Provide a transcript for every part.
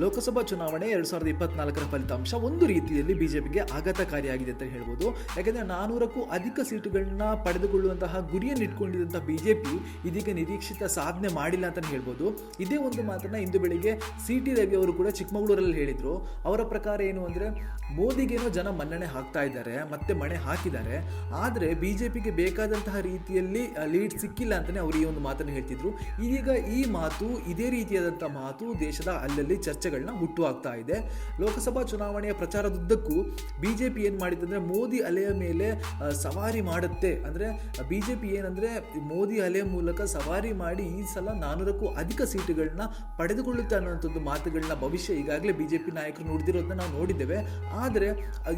ಲೋಕಸಭಾ ಚುನಾವಣೆ ಎರಡು ಸಾವಿರದ ಇಪ್ಪತ್ನಾಲ್ಕರ ಫಲಿತಾಂಶ ಒಂದು ರೀತಿಯಲ್ಲಿ ಬಿಜೆಪಿಗೆ ಆಘಾತಕಾರಿಯಾಗಿದೆ ಅಂತ ಹೇಳ್ಬೋದು. ಯಾಕೆಂದರೆ ನಾನೂರಕ್ಕೂ ಅಧಿಕ ಸೀಟುಗಳನ್ನ ಪಡೆದುಕೊಳ್ಳುವಂತಹ ಗುರಿಯನ್ನು ಇಟ್ಕೊಂಡಿದ್ದಂಥ ಬಿಜೆಪಿ ಇದೀಗ ನಿರೀಕ್ಷಿತ ಸಾಧನೆ ಮಾಡಿಲ್ಲ ಅಂತಲೇ ಹೇಳ್ಬೋದು. ಇದೇ ಒಂದು ಮಾತನ್ನು ಇಂದು ಬೆಳಿಗ್ಗೆ ಸಿ ಟಿ ರವಿ ಅವರು ಕೂಡ ಚಿಕ್ಕಮಗಳೂರಲ್ಲಿ ಹೇಳಿದರು. ಅವರ ಪ್ರಕಾರ ಏನು ಅಂದರೆ, ಮೋದಿಗೇನೋ ಜನ ಮನ್ನಣೆ ಹಾಕ್ತಾ ಇದ್ದಾರೆ, ಮತ್ತೆ ಮಣೆ ಹಾಕಿದ್ದಾರೆ. ಆದರೆ ಬಿ ಜೆ ಪಿಗೆ ಬೇಕಾದಂತಹ ರೀತಿಯಲ್ಲಿ ಲೀಡ್ ಸಿಕ್ಕಿಲ್ಲ ಅಂತಲೇ ಅವರು ಈ ಒಂದು ಮಾತನ್ನು ಹೇಳ್ತಿದ್ರು. ಇದೀಗ ಈ ಮಾತು ಇದೇ ರೀತಿಯಾದಂಥ ಮಾತು ದೇಶದ ಅಲ್ಲಲ್ಲಿ ಚರ್ಚೆಗಳನ್ನ ಹುಟ್ಟುಹಾಕ್ತಾ ಇದೆ. ಲೋಕಸಭಾ ಚುನಾವಣೆಯ ಪ್ರಚಾರದುದ್ದಕ್ಕೂ ಬಿ ಜೆ ಪಿ ಏನು ಮಾಡಿತ್ತಂದರೆ ಮೋದಿ ಅಲೆಯ ಮೇಲೆ ಸವಾರಿ ಮಾಡುತ್ತೆ. ಅಂದರೆ ಬಿ ಜೆ ಪಿ ಏನಂದರೆ ಮೋದಿ ಅಲೆಯ ಮೂಲಕ ಸವಾರಿ ಮಾಡಿ ಈ ಸಲ ನಾನೂರಕ್ಕೂ ಅಧಿಕ ಸೀಟುಗಳನ್ನ ಪಡೆದುಕೊಳ್ಳುತ್ತೆ ಅನ್ನೋಂಥದ್ದು ಮಾತುಗಳನ್ನ ಭವಿಷ್ಯ ಈಗಾಗಲೇ ಬಿ ಜೆ ಪಿ ನಾಯಕರು ನುಡಿದಿರೋದನ್ನ ನಾವು ನೋಡಿದ್ದೇವೆ. ಆದರೆ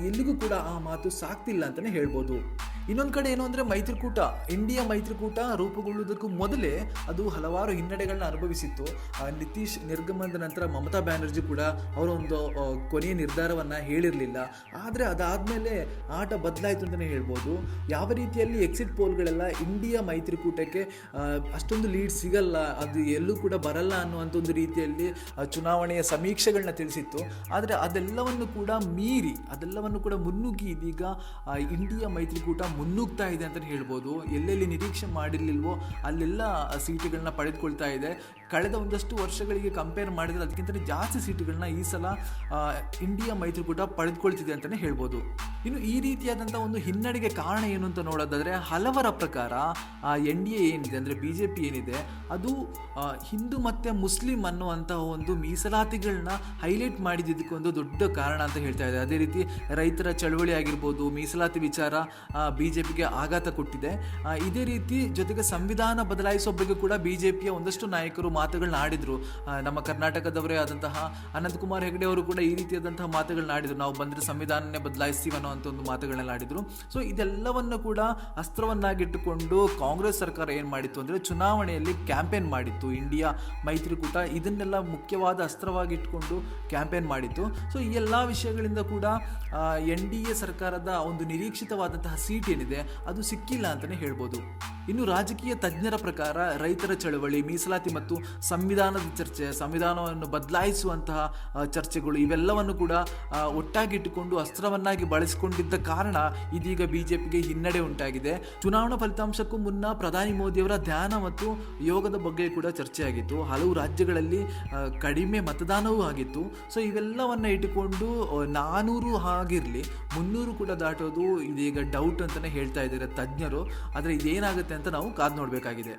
ಎಲ್ಲಿಗೂ ಕೂಡ ಆ ಮಾತು ಸಾಕ್ತಿಲ್ಲ ಅಂತಲೇ ಹೇಳ್ಬೋದು. ಇನ್ನೊಂದು ಕಡೆ ಏನು ಅಂದರೆ ಮೈತ್ರಿಕೂಟ ಇಂಡಿಯಾ ಮೈತ್ರಿಕೂಟ ರೂಪುಗೊಳ್ಳುವುದಕ್ಕೂ ಮೊದಲೇ ಅದು ಹಲವಾರು ಹಿನ್ನಡೆಗಳನ್ನ ಅನುಭವಿಸಿತ್ತು. ನಿತೀಶ್ ನಿರ್ಗಮನದ ನಂತರ ಮಮತಾ ಬ್ಯಾನರ್ಜಿ ಕೂಡ ಅವರೊಂದು ಕೊನೆಯ ನಿರ್ಧಾರವನ್ನು ಹೇಳಿರಲಿಲ್ಲ. ಆದರೆ ಅದಾದಮೇಲೆ ಆಟ ಬದಲಾಯಿತು ಅಂತಲೇ ಹೇಳ್ಬೋದು. ಯಾವ ರೀತಿಯಲ್ಲಿ ಎಕ್ಸಿಟ್ ಪೋಲ್ಗಳೆಲ್ಲ ಇಂಡಿಯಾ ಮೈತ್ರಿಕೂಟಕ್ಕೆ ಅಷ್ಟೊಂದು ಲೀಡ್ ಸಿಗಲ್ಲ, ಅದು ಎಲ್ಲೂ ಕೂಡ ಬರಲ್ಲ ಅನ್ನುವಂಥ ಒಂದು ರೀತಿಯಲ್ಲಿ ಚುನಾವಣೆಯ ಸಮೀಕ್ಷೆಗಳನ್ನ ತಿಳಿಸಿತ್ತು. ಆದರೆ ಅದೆಲ್ಲವನ್ನು ಕೂಡ ಮೀರಿ, ಅದೆಲ್ಲವನ್ನು ಕೂಡ ಮುನ್ನುಗ್ಗಿ ಇದೀಗ ಇಂಡಿಯಾ ಮೈತ್ರಿಕೂಟ ಮುನ್ನುಗ್ತಾ ಇದೆ ಅಂತ ಹೇಳ್ಬೋದು. ಎಲ್ಲೆಲ್ಲಿ ನಿರೀಕ್ಷೆ ಮಾಡಿರಲಿಲ್ವೋ ಅಲ್ಲೆಲ್ಲ ಸೀಟುಗಳನ್ನ ಪಡೆದುಕೊಳ್ತಾ ಇದೆ. ಕಳೆದ ಒಂದಷ್ಟು ವರ್ಷಗಳಿಗೆ ಕಂಪೇರ್ ಮಾಡಿದರೆ ಅದಕ್ಕಿಂತ ಜಾಸ್ತಿ ಸೀಟುಗಳನ್ನ ಈ ಸಲ ಇಂಡಿಯಾ ಮೈತ್ರಿಕೂಟ ಪಡೆದುಕೊಳ್ತಿದೆ ಅಂತಲೇ ಹೇಳ್ಬೋದು. ಇನ್ನು ಈ ರೀತಿಯಾದಂಥ ಒಂದು ಹಿನ್ನಡೆಗೆ ಕಾರಣ ಏನು ಅಂತ ನೋಡೋದಾದರೆ ಹಲವರ ಪ್ರಕಾರ ಎನ್ ಡಿ ಎ ಏನಿದೆ ಅಂದರೆ ಬಿ ಜೆ ಪಿ ಏನಿದೆ, ಅದು ಹಿಂದೂ ಮತ್ತು ಮುಸ್ಲಿಂ ಅನ್ನುವಂತಹ ಒಂದು ಮೀಸಲಾತಿಗಳನ್ನ ಹೈಲೈಟ್ ಮಾಡಿದ್ದಕ್ಕೊಂದು ದೊಡ್ಡ ಕಾರಣ ಅಂತ ಹೇಳ್ತಾ ಇದೆ. ಅದೇ ರೀತಿ ರೈತರ ಚಳವಳಿ ಆಗಿರ್ಬೋದು, ಮೀಸಲಾತಿ ವಿಚಾರ ಬಿ ಜೆ ಪಿಗೆ ಆಘಾತ ಕೊಟ್ಟಿದೆ. ಇದೇ ರೀತಿ ಜೊತೆಗೆ ಸಂವಿಧಾನ ಬದಲಾಯಿಸೋ ಬಗ್ಗೆ ಕೂಡ ಬಿ ಜೆ ಒಂದಷ್ಟು ನಾಯಕರು ಮಾತುಗಳನ್ನ ಆಡಿದರು. ನಮ್ಮ ಕರ್ನಾಟಕದವರೇ ಆದಂತಹ ಅನಂತಕುಮಾರ್ ಹೆಗಡೆ ಅವರು ಕೂಡ ಈ ರೀತಿಯಾದಂತಹ ಮಾತುಗಳನ್ನ ಆಡಿದರು. ನಾವು ಬಂದರೆ ಸಂವಿಧಾನನೇ ಬದಲಾಯಿಸ್ತೀವಿ ಅನ್ನೋಂಥ ಒಂದು ಮಾತುಗಳನ್ನೆಲ್ಲ ಆಡಿದರು. ಸೊ ಇದೆಲ್ಲವನ್ನು ಕೂಡ ಅಸ್ತ್ರವನ್ನಾಗಿಟ್ಟುಕೊಂಡು ಕಾಂಗ್ರೆಸ್ ಸರ್ಕಾರ ಏನು ಮಾಡಿತ್ತು ಅಂದರೆ ಚುನಾವಣೆಯಲ್ಲಿ ಕ್ಯಾಂಪೇನ್ ಮಾಡಿತ್ತು. ಇಂಡಿಯಾ ಮೈತ್ರಿಕೂಟ ಇದನ್ನೆಲ್ಲ ಮುಖ್ಯವಾದ ಅಸ್ತ್ರವಾಗಿ ಇಟ್ಕೊಂಡು ಕ್ಯಾಂಪೇನ್ ಮಾಡಿತ್ತು. ಸೊ ಈ ಎಲ್ಲ ವಿಷಯಗಳಿಂದ ಕೂಡ ಎನ್ ಡಿ ಎ ಸರ್ಕಾರದ ಒಂದು ನಿರೀಕ್ಷಿತವಾದಂತಹ ಸೀಟ್ ಏನಿದೆ ಅದು ಸಿಕ್ಕಿಲ್ಲ ಅಂತಲೇ ಹೇಳ್ಬೋದು. ಇನ್ನು ರಾಜಕೀಯ ತಜ್ಞರ ಪ್ರಕಾರ ರೈತರ ಚಳವಳಿ, ಮೀಸಲಾತಿ ಮತ್ತು ಸಂವಿಧಾನದ ಚರ್ಚೆ, ಸಂವಿಧಾನವನ್ನು ಬದಲಾಯಿಸುವಂತಹ ಚರ್ಚೆಗಳು ಇವೆಲ್ಲವನ್ನು ಕೂಡ ಒಟ್ಟಾಗಿಟ್ಟುಕೊಂಡು ಅಸ್ತ್ರವನ್ನಾಗಿ ಬಳಸಿಕೊಂಡಿದ್ದ ಕಾರಣ ಇದೀಗ ಬಿಜೆಪಿಗೆ ಹಿನ್ನಡೆ ಉಂಟಾಗಿದೆ. ಚುನಾವಣಾ ಫಲಿತಾಂಶಕ್ಕೂ ಮುನ್ನ ಪ್ರಧಾನಿ ಮೋದಿಯವರ ಧ್ಯಾನ ಮತ್ತು ಯೋಗದ ಬಗ್ಗೆ ಕೂಡ ಚರ್ಚೆಯಾಗಿತ್ತು. ಹಲವು ರಾಜ್ಯಗಳಲ್ಲಿ ಕಡಿಮೆ ಮತದಾನವೂ ಆಗಿತ್ತು. ಸೊ, ಇವೆಲ್ಲವನ್ನು ಇಟ್ಟುಕೊಂಡು ನಾನೂರು ಆಗಿರಲಿ ಮುನ್ನೂರು ಕೂಡ ದಾಟೋದು ಇದೀಗ ಡೌಟ್ ಅಂತಲೇ ಹೇಳ್ತಾ ಇದ್ದಾರೆ ತಜ್ಞರು. ಆದರೆ ಇದೇನಾಗುತ್ತೆ ಅಂತ ನಾವು ಕಾದು ನೋಡಬೇಕಾಗಿದೆ.